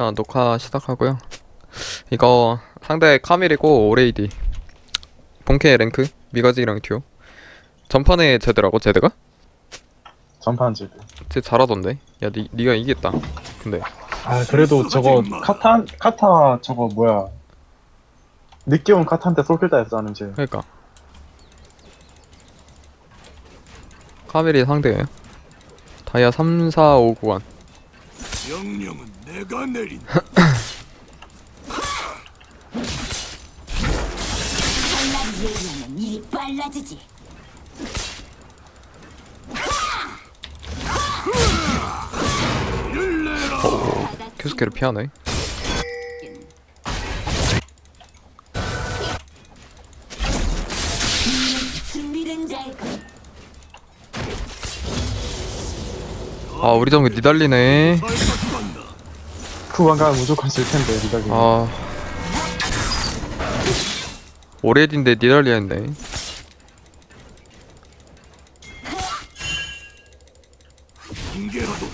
일단 녹화 시작하고요. 이거 상대 카밀이고 오레이디. 본캐 랭크 미가지랑 듀오. 전판에 제드라고 제드가? 전판 제드. 쟤 잘하던데. 야, 니 니가 이겼다. 근데 아 그래도 저거 카타 카타 저거 뭐야 늦게 온 카타한테 솔킬다 했잖아 이제. 그러니까 카밀이 상대예요. 다이아 3, 4, 5 구간. 명령은 내가 내린다. 한란 예리하면 일이 빨라지지. 준비된 자의 아, 우리 정글 니달리네. 후반 가면 무조건 질 텐데 리더기. 아. 오레디인데 니달리 했네. 공개하도록.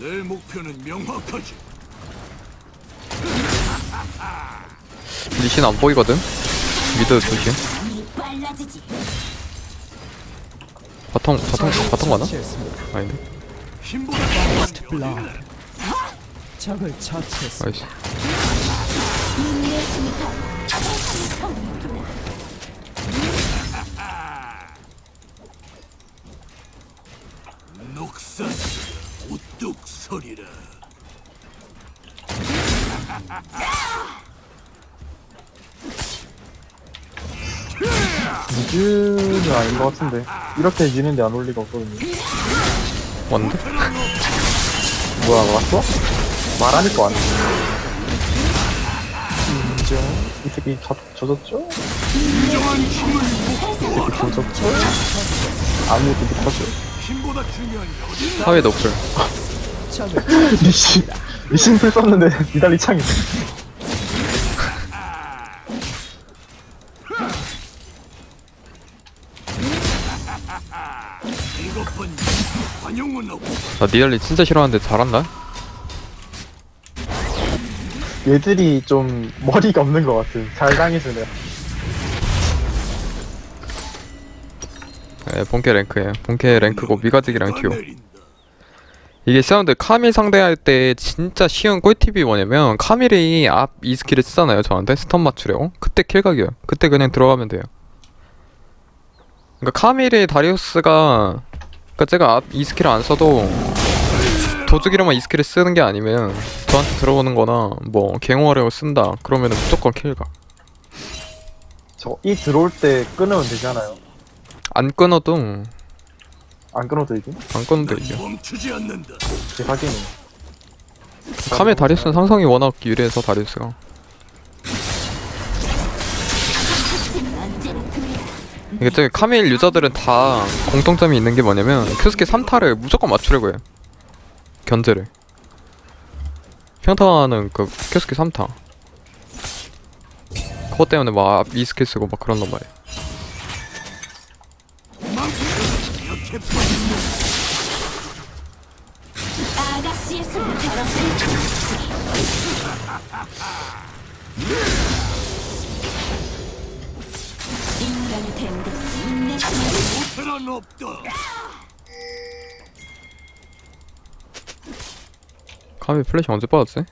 내 목표는 명확하지. 리신 안 보이거든? 미드 조심. 바텀, 바텀, 바텀 가나? 아닌데? 적을. 녹사스 우뚝 서리라. 미드는 아닌 것 같은데 이렇게 미는데 안 올 리가 없거든요. 왔는데? 뭐야 왔어? 말하니까 왔네. 인정. 이 새끼 젖, 젖었죠? 이 새끼 젖었죠? 아무것도 못하죠? 사회. 적을 리신 리신 풀 썼는데 니달리 창이. 나 니달리 진짜 싫어하는데 잘한다? 얘들이 좀 머리가 없는 것 같은. 잘 당해주네. 예, 본캐 랭크에요. 본캐 랭크고 미가직이랑 듀오. 이게 사운드 카밀 상대할 때 진짜 쉬운 꿀팁이 뭐냐면 카밀이 앞 이 스킬을 쓰잖아요 저한테 스턴 맞추려고 그때 킬각이에요 그때 그냥 들어가면 돼요 그러니까 카밀이 다리우스가 그러니까 제가 앞이 스킬을 안 써도 도둑이로만 이 스킬을 쓰는 게 아니면 저한테 들어오는 거나 뭐 갱호하려고 쓴다 그러면은 무조건 킬각 저거 이 들어올 때 끊으면 되잖아요. 안 끊어도 안 끊어도 이게? 안 끊어도 멈추지 않는다. 제 확인이. 카밀 다리우스는 상성이 워낙 유리해서 다리우스가 이게 저기 카밀 유저들은 다 공통점이 있는 게 뭐냐면 큐스키 3타를 무조건 맞추려고 해요 견제를. 평타는 그 큐스키 3타. 그것 때문에 막 이스킬 쓰고 막 그런단 말이야. 이 모태란 없다. 카밀 플래시 언제 빠졌지?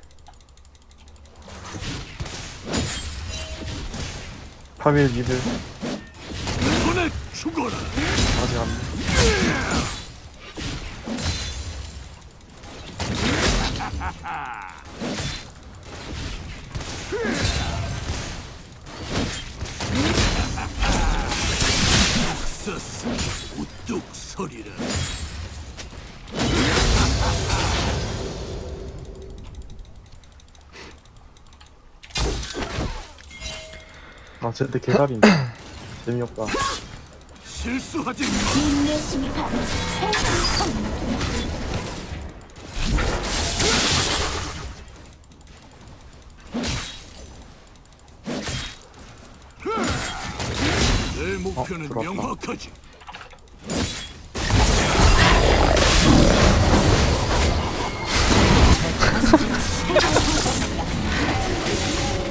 파밀 미드 손에 죽어라. 아직 안. 돼. 서스 우뚝 서리라. 아 쟤들 개살인데. 재미없다. 실수하지 마. 인내심이 바로 세상 내 목표는 들어왔다. 명확하지.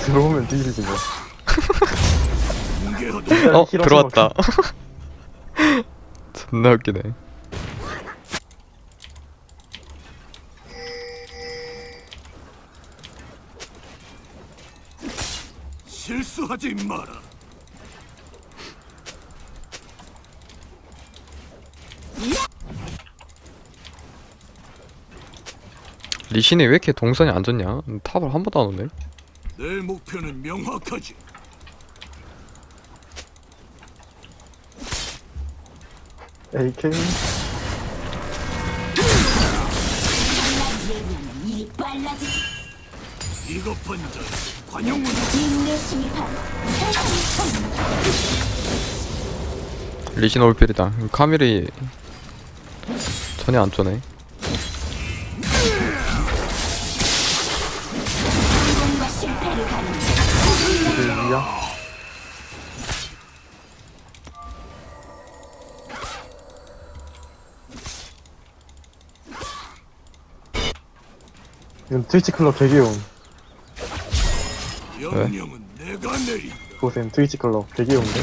들어오면 뒤지지 뭐. 공개하도록 어힐 들어왔다 존나 웃기네 실수하지 마라. 리신이 왜 이렇게 동선이 안 좋냐? 탑을 한 번도 안 오네. 내 목표는 명확하지. AK 예리하면 일이. 빨라지지 이것 번져 관용은 세상의 성 리신 올필이다. 카밀이 전혀 안 쪼네. 위야. 이건 트위치 클럽 개귀여운 명령은 내가. 보셈 트위치 클럽 개귀여운데.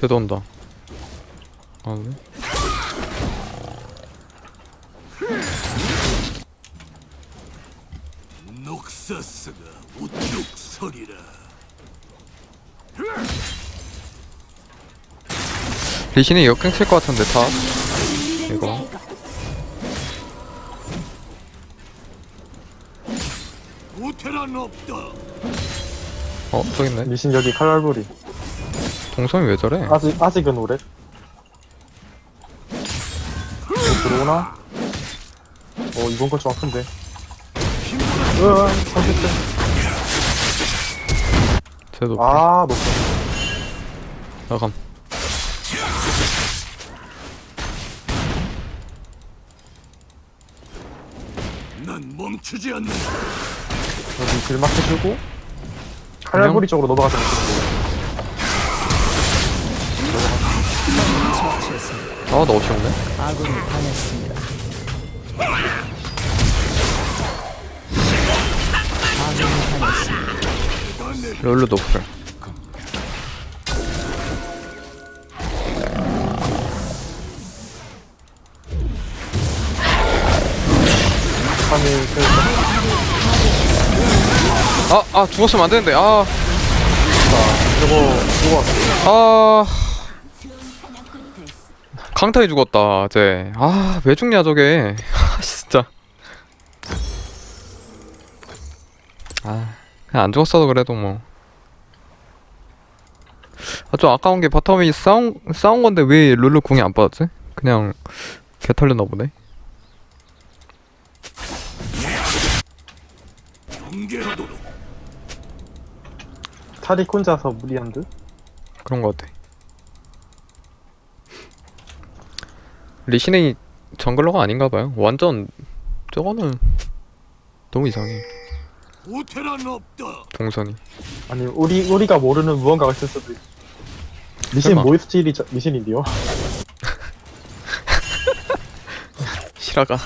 쟤도 온다 아 네? 녹사스가 우뚝 서리라. 리신이 역행 칠것 같은데 탑 일은 이거. 우테란 없다. 어? 저기 있네 미신 여기 칼날부리 동선이 왜 저래? 아직 아직은 오래 들어오나? 어 이번 건좀 아픈데. 으아 30대 쟤도 아 높다 나감. 난 멈추지 않는다. 여기 길막 해주고 칼날부리 쪽으로 넘어가서 처치했습니다. 아나 없이 오네 아군이 당했습니다. 아군이 당했습니다. 롤루 노플 아! 아 죽었으면 안 되는데 아 저거 저거 왔어 아 강타에 죽었다 쟤 아 왜 죽냐 저게 아 진짜 아 그냥 안 죽었어도 그래도 뭐 아 좀 아까운 게 바텀이 싸운 싸운 건데 왜 룰루 궁이 안 빠졌지? 그냥 개 털렸나 보네. 타릭 혼자서 무리한 듯? 그런 거 같아 리신이 정글러가 아닌가 봐요. 완전 저거는 너무 이상해. 우테란 없다. 동선이. 아니 우리 우리가 모르는 무언가가 있을 수도 있어. 미신 설마. 모의 스틸이 저, 미신인데요? 실화가.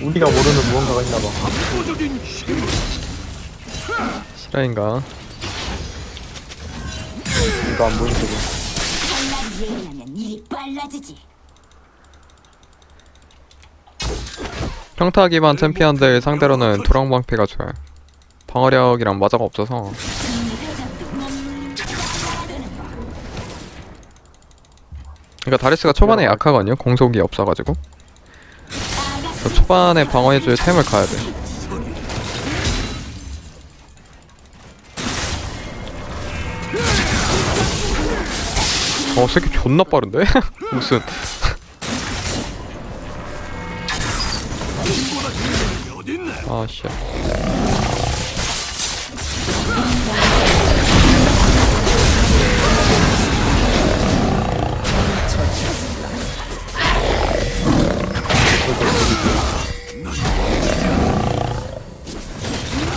우리가 모르는 무언가가 있나 봐. 압도적인 힘. 실화인가? 이거 안 보이는 쪽은 칼날 예리하면 일이 빨라지지 평타 기반 챔피언들 상대로는 도랑방패가 좋아요. 방어력이랑 마자가 없어서. 그러니까 다리스가 초반에 약하거든요. 공속이 없어가지고. 초반에 방어해줄 템을 가야 돼. 어, 새끼 존나 빠른데? 무슨 아, 씨.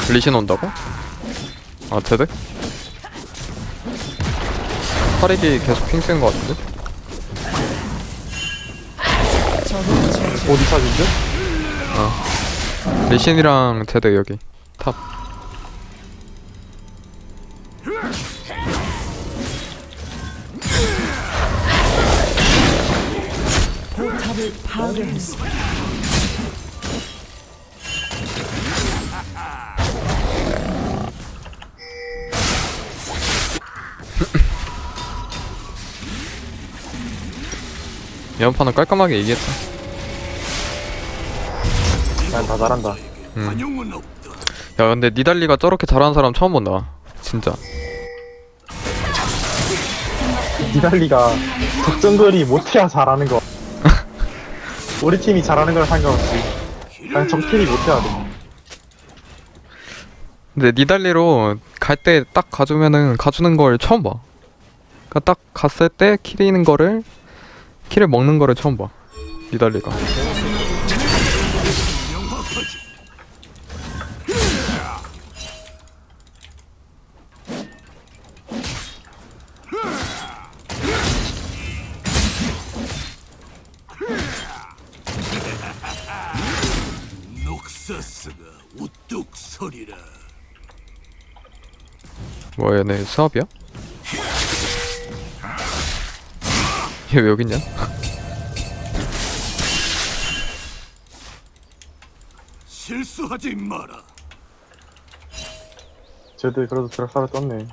리신 온다고? 아, 제대? 타릭이 계속 핑 쓰는 거 같은데? 어디 사진데? 리신이랑 제드 여기 탑 포탑을 파괴했습니다. 이번 판은 깔끔하게 난 다 잘한다. 음. 야 근데 니달리가 저렇게 잘하는 사람 처음 본다 진짜 니달리가 적정거리 못해야 잘하는 거. 우리 팀이 잘하는 거랑 상관없이 그냥 적팀이 못해야 돼. 근데 니달리로 갈 때 딱 가주면은 가주는 걸 처음 봐 그니까 딱 갔을 때 킬이는 거를 킬을 먹는 거를 처음 봐 니달리가 녹사스가 우뚝 서리라. 뭐 얘네 수업이야? 얘 왜 여기 있냐? 실수하지 마라. 쟤들 그래도 드락사를 떴네.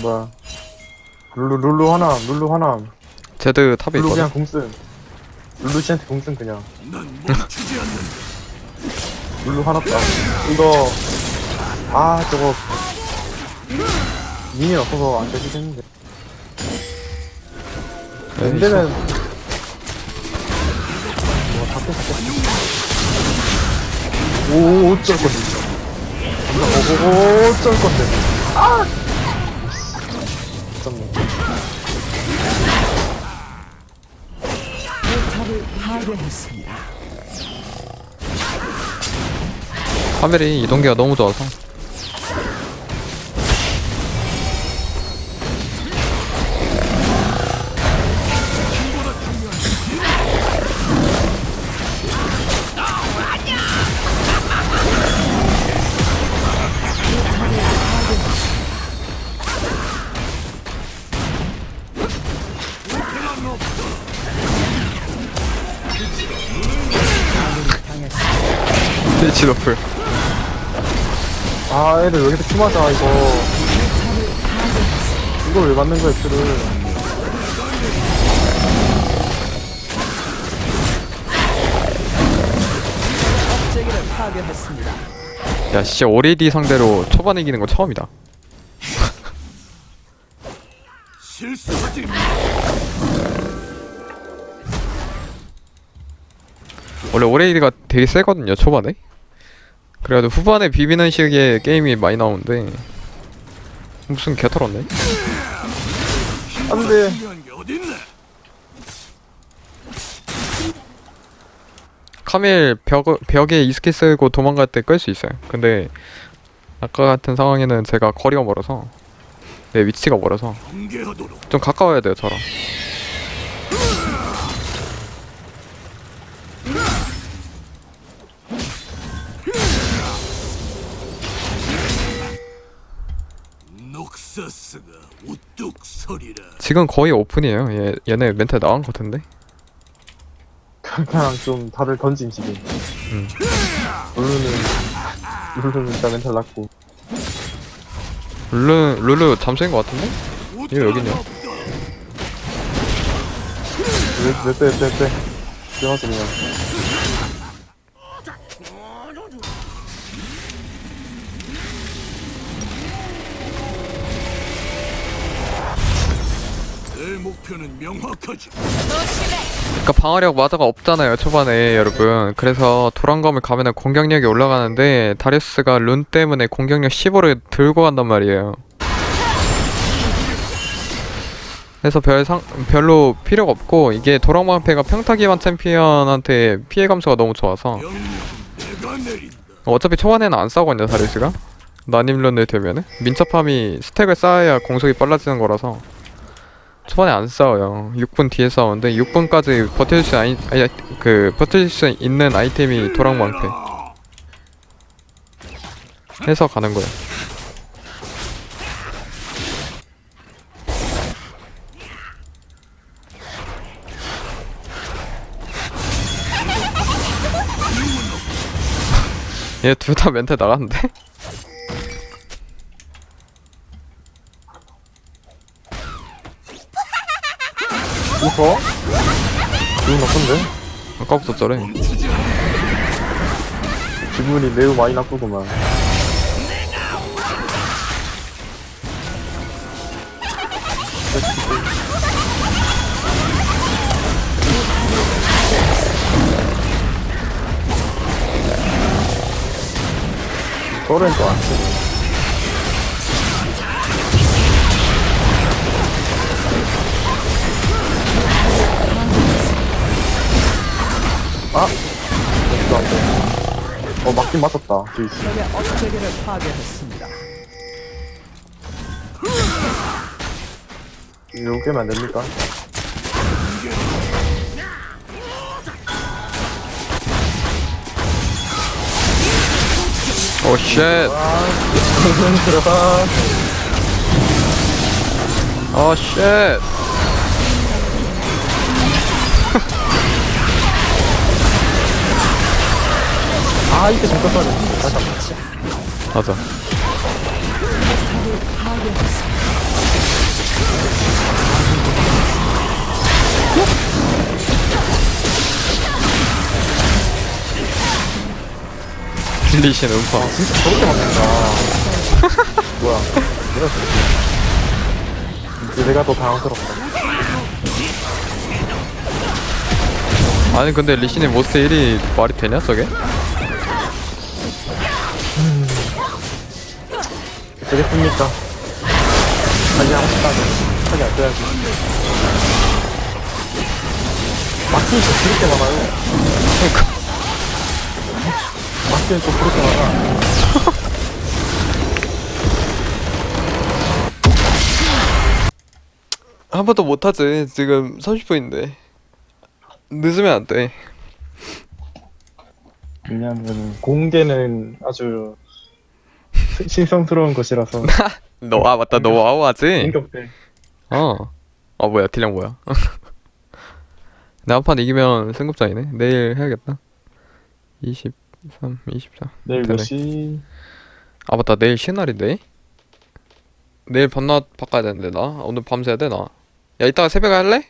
뭐야. 룰루, 룰루 하나, 룰루 하나. 제드 탑에 룰루 있거든 그냥 공쓴. 룰루 씨한테 공쓴 그냥. 룰루 따. 이거, 아, 저거. 미니 없어서 안 되겠는데. 근데는. 뭐, 다 뺐어. 오, 어쩔 건데, 진짜. 오, 오, 오, 어쩔 건데. 아! 포 파괴했습니다. 카멜이 이동기가 너무 좋아서 스위치 너플 아, 애들 여기서 큐 맞아, 이거. 이걸 왜 맞는 거야, 큐를. 파괴했습니다. 야 진짜 오레디 상대로 초반 이기는 거 처음이다. 원래 오레이드가 되게 세거든요 초반에 그래도 후반에 비비는 식의 게임이 많이 나오는데 무슨 개털었네 안 돼. 중요한 게 어딨나? 카밀 벽, 벽에 이스키 쓰고 도망갈 때 끌 수 있어요 근데 아까 같은 상황에는 제가 거리가 멀어서 내 위치가 멀어서. 좀 가까워야 돼요 저랑 녹사스가 우뚝 서리라. 지금 거의 오픈이에요 얘, 얘네 멘탈 나간 것 같은데 그냥 좀 다들 던짐, 지금. 음. 룰루는, 룰루는 진짜 멘탈 났고. 룰루 룰루 잠수인 것 같은데? 얘 여기 있네. 없다. 왜, 왜, 빼, 빼, 빼. 빼가서 목표는 명확하지. 그러니까 방어력 마저가 없잖아요 초반에 여러분. 그래서 도란검을 가면은 공격력이 올라가는데 다리우스가 룬 때문에 공격력 15를 들고 간단 말이에요. 그래서 별 상, 별로 필요가 없고 이게 도랑방패가 평타 기반 챔피언한테 피해 감소가 너무 좋아서. 어차피 초반에는 안 싸거든요 다리우스가. 난임런을 되면은. 민첩함이 스택을 쌓아야 공속이 빨라지는 거라서 초반에 안 싸워요. 6분 뒤에 싸우는데 6분까지 버틸 수 아이, 아니, 그 버틸 수 있는 아이템이 도랑방패. 해서 가는 거예요. 얘 둘 다 멘탈 나갔는데? 웃어? 기분 나쁜데? 아까부터 저래 기분이 매우 많이 나쁘구만 또렌 또안 쓰네 아! 돼. 어, 맞긴 맞았다. 제이씨. 적의 업체계를 파괴했습니다. 이거 깨면 안 됩니까? 오쉣 들어가. 오쉣 아, 이때 잠깐. 다시 한 번. 맞아 리신 음파 진짜 저렇게 맞는다. 뭐야. 저렇게. 이제 내가 더 당황스럽다. 아니 근데 리신의 모스 1이 말이 되냐 저게? 되겠습니까? 자기 하고 싶다면 자기 안 돼야지. 마틴이 또 그렇게 많아요. 마틴은 또 그렇게 많아. 한 번도 못하지 지금 30분인데 늦으면 안돼 왜냐하면 공개는 아주 시- 신성스러운 것이라서 너 아 맞다 너 와우하지? 공격대. 어. 어 뭐야 딜량 뭐야? 나한판 이기면 승급자이네. 내일 해야겠다. 23, 24. 내일. 몇 시? 아 맞다 내일 쉬는 날인데. 내일 밤낮 바꿔야 되는데 나 오늘 밤새야 돼 나. 야 이따가 새벽에 할래?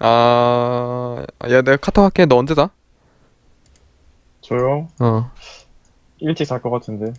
아, 야 내가 카톡 할게. 너 언제 자? 저요? 어. 일찍 잘 것 같은데.